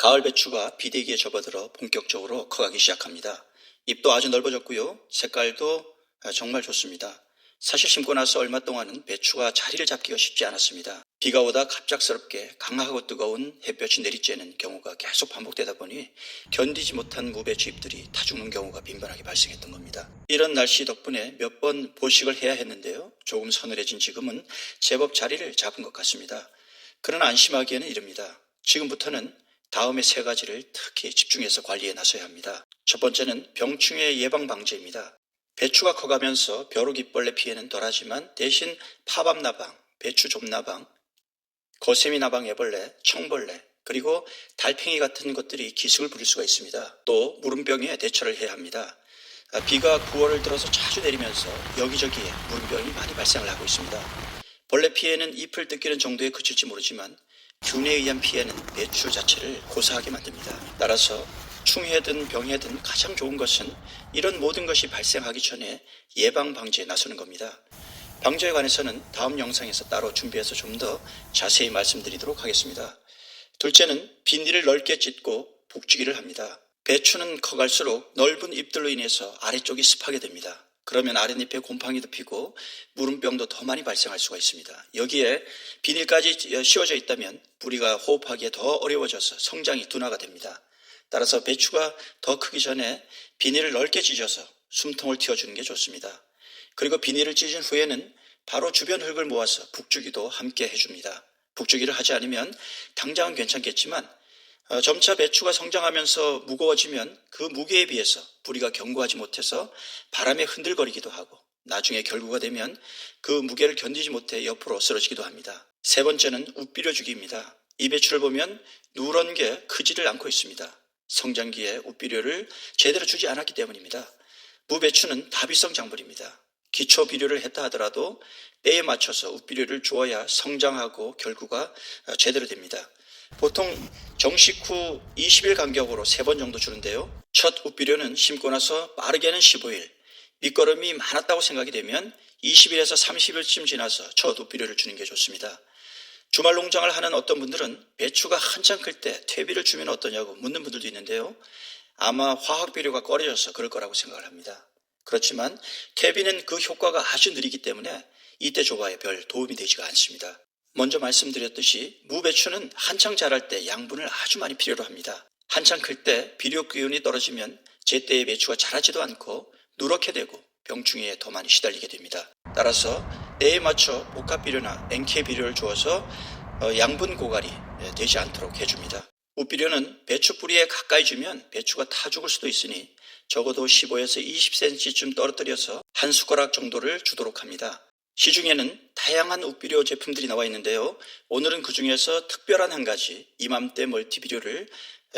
가을 배추가 비대기에 접어들어 본격적으로 커가기 시작합니다. 잎도 아주 넓어졌고요. 색깔도 아, 정말 좋습니다. 사실 심고 나서 얼마 동안은 배추가 자리를 잡기가 쉽지 않았습니다. 비가 오다 갑작스럽게 강하고 뜨거운 햇볕이 내리쬐는 경우가 계속 반복되다 보니 견디지 못한 무배추 잎들이 타 죽는 경우가 빈번하게 발생했던 겁니다. 이런 날씨 덕분에 몇 번 보식을 해야 했는데요. 조금 서늘해진 지금은 제법 자리를 잡은 것 같습니다. 그러나 안심하기에는 이릅니다. 지금부터는 다음의 세 가지를 특히 집중해서 관리에 나서야 합니다. 첫 번째는 병충해 예방 방제입니다. 배추가 커가면서 벼룩이벌레 피해는 덜하지만 대신 파밤나방, 배추 좀나방, 거세미나방 애벌레, 청벌레, 그리고 달팽이 같은 것들이 기승을 부릴 수가 있습니다. 또 무름병에 대처를 해야 합니다. 아, 비가 9월을 들어서 자주 내리면서 여기저기에 무름병이 많이 발생을 하고 있습니다. 벌레 피해는 잎을 뜯기는 정도에 그칠지 모르지만 균에 의한 피해는 배추 자체를 고사하게 만듭니다. 따라서 충해든 병해든 가장 좋은 것은 이런 모든 것이 발생하기 전에 예방 방지에 나서는 겁니다. 방제에 관해서는 다음 영상에서 따로 준비해서 좀 더 자세히 말씀드리도록 하겠습니다. 둘째는 비닐을 넓게 찢고 북주기를 합니다. 배추는 커갈수록 넓은 잎들로 인해서 아래쪽이 습하게 됩니다. 그러면 아랫잎에 곰팡이도 피고 무름병도 더 많이 발생할 수가 있습니다. 여기에 비닐까지 씌워져 있다면 뿌리가 호흡하기에 더 어려워져서 성장이 둔화가 됩니다. 따라서 배추가 더 크기 전에 비닐을 넓게 찢어서 숨통을 틔워주는 게 좋습니다. 그리고 비닐을 찢은 후에는 바로 주변 흙을 모아서 북주기도 함께 해줍니다. 북주기를 하지 않으면 당장은 괜찮겠지만 어, 점차 배추가 성장하면서 무거워지면 그 무게에 비해서 뿌리가 견고하지 못해서 바람에 흔들거리기도 하고 나중에 결구가 되면 그 무게를 견디지 못해 옆으로 쓰러지기도 합니다. 세 번째는 웃비려 주기입니다. 이 배추를 보면 누런 게 크지를 않고 있습니다. 성장기에 웃비료를 제대로 주지 않았기 때문입니다. 무배추는 다비성 작물입니다. 기초 비료를 했다 하더라도 때에 맞춰서 웃비료를 주어야 성장하고 결구가 제대로 됩니다. 보통 정식 후 20일 간격으로 3번 정도 주는데요. 첫 웃비료는 심고 나서 빠르게는 15일, 밑거름이 많았다고 생각이 되면 20일에서 30일쯤 지나서 첫 웃비료를 주는 게 좋습니다. 주말 농장을 하는 어떤 분들은 배추가 한창 클 때 퇴비를 주면 어떠냐고 묻는 분들도 있는데요. 아마 화학 비료가 꺼려져서 그럴 거라고 생각을 합니다. 그렇지만 퇴비는 그 효과가 아주 느리기 때문에 이때 조과에 별 도움이 되지가 않습니다. 먼저 말씀드렸듯이 무배추는 한창 자랄 때 양분을 아주 많이 필요로 합니다. 한창 클 때 비료 기운이 떨어지면 제때의 배추가 자라지도 않고 누렇게 되고 병충해에 더 많이 시달리게 됩니다. 따라서 때에 맞춰 복합 비료나 NK 비료를 주어서 어, 양분 고갈이 예, 되지 않도록 해줍니다. 우비료는 배추 뿌리에 가까이 주면 배추가 타 죽을 수도 있으니 적어도 15에서 20cm쯤 떨어뜨려서 한 숟가락 정도를 주도록 합니다. 시중에는 다양한 우비료 제품들이 나와 있는데요. 오늘은 그 중에서 특별한 한 가지 이맘때 멀티비료를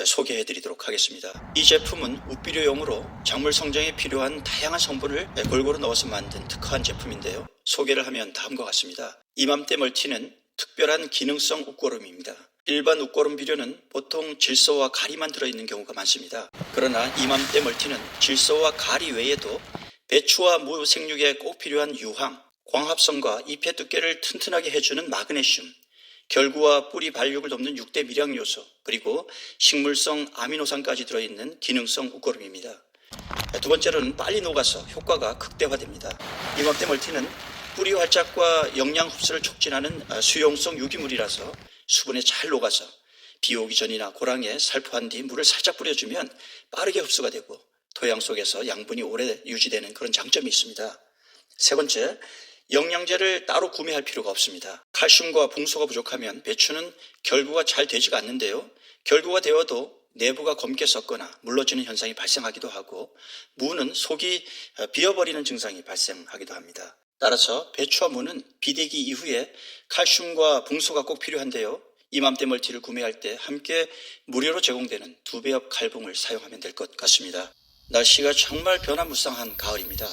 소개해 드리도록 하겠습니다. 이 제품은 우비료용으로 작물 성장에 필요한 다양한 성분을 골고루 넣어서 만든 특화한 제품인데요. 소개를 하면 다음과 같습니다. 이맘때 멀티는 특별한 기능성 웃고름입니다. 일반 웃고름 비료는 보통 질소와 가리만 들어있는 경우가 많습니다. 그러나 이맘때 멀티는 질소와 가리 외에도 배추와 무 생육에 꼭 필요한 유황, 광합성과 잎의 두께를 튼튼하게 해주는 마그네슘, 결구와 뿌리 발육을 돕는 6대 미량 요소, 그리고 식물성 아미노산까지 들어있는 기능성 웃고름입니다. 두 번째로는 빨리 녹아서 효과가 극대화됩니다. 이맘때 멀티는 뿌리 활짝과 영양 흡수를 촉진하는 수용성 유기물이라서 수분에 잘 녹아서 비 오기 전이나 고랑에 살포한 뒤 물을 살짝 뿌려주면 빠르게 흡수가 되고 토양 속에서 양분이 오래 유지되는 그런 장점이 있습니다. 세 번째, 영양제를 따로 구매할 필요가 없습니다. 칼슘과 붕소가 부족하면 배추는 결구가 잘 되지가 않는데요. 결구가 되어도 내부가 검게 썩거나 물러지는 현상이 발생하기도 하고 무는 속이 비어버리는 증상이 발생하기도 합니다. 따라서 배추와 무는 비대기 이후에 칼슘과 붕소가 꼭 필요한데요. 이맘때 멀티를 구매할 때 함께 무료로 제공되는 두 배업 칼붕을 사용하면 될 것 같습니다. 날씨가 정말 변화무쌍한 가을입니다.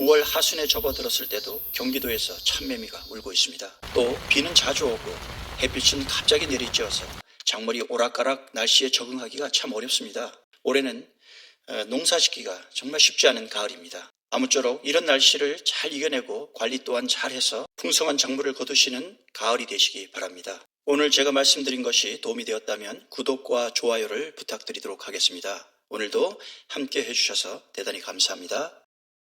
9월 하순에 접어들었을 때도 경기도에서 참매미가 울고 있습니다. 또 비는 자주 오고 햇빛은 갑자기 내리쬐어서 작물이 오락가락 날씨에 적응하기가 참 어렵습니다. 올해는 어, 농사짓기가 정말 쉽지 않은 가을입니다. 아무쪼록 이런 날씨를 잘 이겨내고 관리 또한 잘해서 풍성한 작물을 거두시는 가을이 되시기 바랍니다. 오늘 제가 말씀드린 것이 도움이 되었다면 구독과 좋아요를 부탁드리도록 하겠습니다. 오늘도 함께 해주셔서 대단히 감사합니다.